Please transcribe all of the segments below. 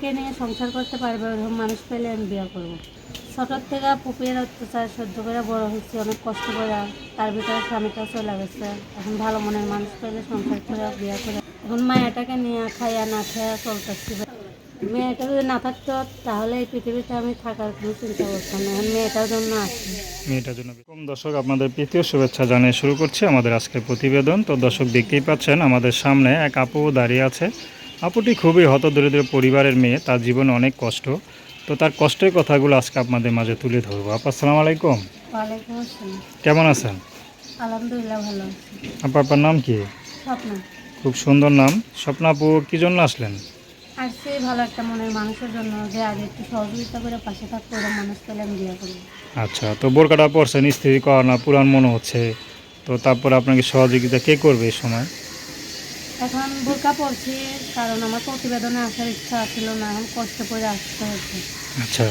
আমাকে নিয়ে সংসার করতে পারবে, ওরকম মানুষ পেলে আমি বিয়ে করব। ছোটোর থেকে পুপির অত্যাচার সহ্য করে বড় হচ্ছে অনেক কষ্ট করে। তার ভিতরে স্বামীটাও চলে গেছে। এখন ভালো মনের মানুষ পেলে সংসার করে, বিয়ে করে। এখন মায়াটাকে নিয়ে খাইয়া না খাইয়া চলতেছি। মেয়েটা যদি না থাকতো, তাহলে এই পৃথিবীতে আমি থাকার কোনো চিন্তা করতাম না। এখন মেয়েটার জন্য আসি মেয়েটার জন্য কম দর্শক, আপনাদের প্রীতীয় শুভেচ্ছা জানিয়ে শুরু করছি আমাদের আজকের প্রতিবেদন। তো দর্শক দেখতেই পাচ্ছেন, আমাদের সামনে এক আপু দাঁড়িয়ে আছে। আপুটি খুবই হতদরিদ্র পরিবারের মেয়ে তার জীবনে অনেক কষ্ট। তো তার কষ্টের কথাগুলো আজকে আপনাদের মাঝে তুলে ধরবো। আপা আসসালামু আলাইকুম। কেমন আছেন? আলহামদুলিল্লাহ ভালো আপা আপনার নাম কি? স্বপ্ন। খুব সুন্দর নাম। স্বপ্ন আপু কী জন্য আসলেন? আসছে ভালো একটা মনের মানুষের জন্য যে আগে একটু সহযোগিতা করে পাশে থাকতে মানুষ পেলে আমি বিয়ে করব। আচ্ছা তো বোরকাটা পরছেন স্ত্রী করা না পুরান মনে হচ্ছে। তো তারপর আপনাকে সহযোগিতা কে করবে এই সময়? এখন বোরকা পড়ছি কারণ আমার প্রতিবেদনে আসার ইচ্ছা ছিল না এখন কষ্ট করে আসতে হচ্ছে। আচ্ছা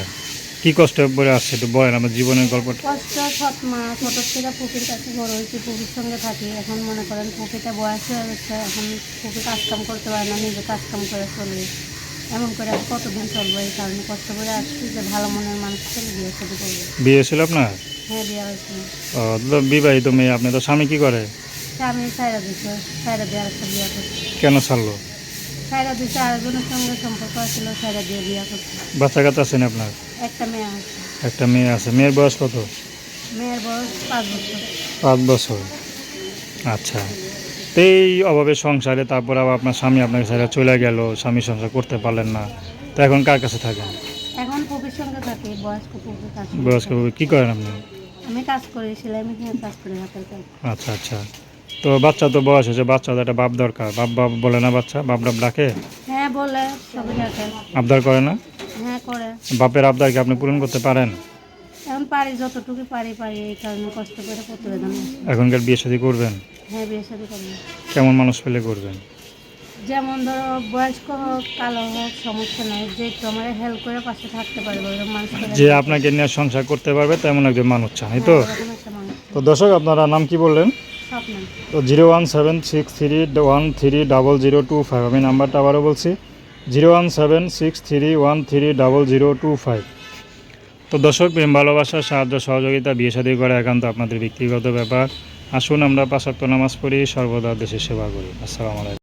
কি কষ্ট পরে আসছে একটু বলেন আমার জীবনের গল্পটা। কষ্ট সৎ মা ছোটোর থেকে পুকুর কাছে বড় হয়েছে পুকুর সঙ্গে থাকি। এখন মনে করেন পুকুরটা বয়স হয়ে গেছে এখন পুকুর কাজকাম করতে পারে না নিজে কাজকাম করে চলবে এমন করে আর কতদিন চলবো এই কারণে কষ্ট করে আসছি যে ভালো মনের মানুষ ছেলে বিয়ে শুরু করব। বিয়ে ছিল আপনার? হ্যাঁ বিয়ে হয়েছে ও, বিবাহিত মেয়ে আপনি তো স্বামী কি করে? আমি সাইরা দিচ্ছে সাইরা দিয়ে আরেকটা বিয়ে করছি। কেন ছাড়লো? সাইরা দিচ্ছে আরেকজনের সঙ্গে সম্পর্ক ছিল সাইরা দিয়ে বিয়ে করছি। বাচ্চা কাচ্চা আছেন আপনার? একটা মেয়ে আছে। একটা মেয়ে আছে। মেয়ের বয়স কত? মেয়ের বয়স পাঁচ বছর। পাঁচ বছর। আচ্ছা। তো এই অভাবে সংসারে তারপর আবার আপনার স্বামী আপনাকে ছেড়ে চলে গেল স্বামী সংসার করতে পারলেন না। তো এখন কার কাছে থাকেন? এখন পুকুর সঙ্গে থাকি বয়স্ক কী করেন আপনি? আমি কাজ করি সেলাই মেশিনে কাজ করি হাতের কাজ। আচ্ছা আচ্ছা। তো বাচ্চা তো বয়স হয়েছে বাচ্চা একটা বাপ দরকার। বাপ বাপ বলে না বাচ্চা বাপ ডাপ ডাকে? হ্যাঁ বলে সবই ডাকে। আবদার করে না? হ্যাঁ করে। বাপের আবদার কি আপনি পূরণ করতে পারেন? এখন পারি যতটুকু পারি পারি এই কারণে কষ্ট করে প্রতিবেদন এখনকার বিয়ে শাদী করবেন? হ্যাঁ বিয়ে কেমন মানুষ পেলে করবেন? যেমন ধরো বয়স্ক হোক কালো হোক সমস্যা নাই যে আমার হেল্প করে পাশে থাকতে পারবে মানুষ যে আপনাকে নিয়ে সংসার করতে পারবে তেমন একজন মানুষ চান তো? তো দর্শক আপনারা নাম কি বললেন? তো zero one seven six three one three double zero two five, আমি নাম্বারটা আবারও বলছি। Zero one seven six three one three double zero two five. তো দর্শক, প্রেম, ভালোবাসা, সাহায্য, সহযোগিতা, বিয়ে সাদী করা একান্ত আপনাদের ব্যক্তিগত ব্যাপার। আসুন আমরা পাশাক্ত নামাজ পড়ি, সর্বদা দেশের সেবা করি। আসসালামু আলাইকুম।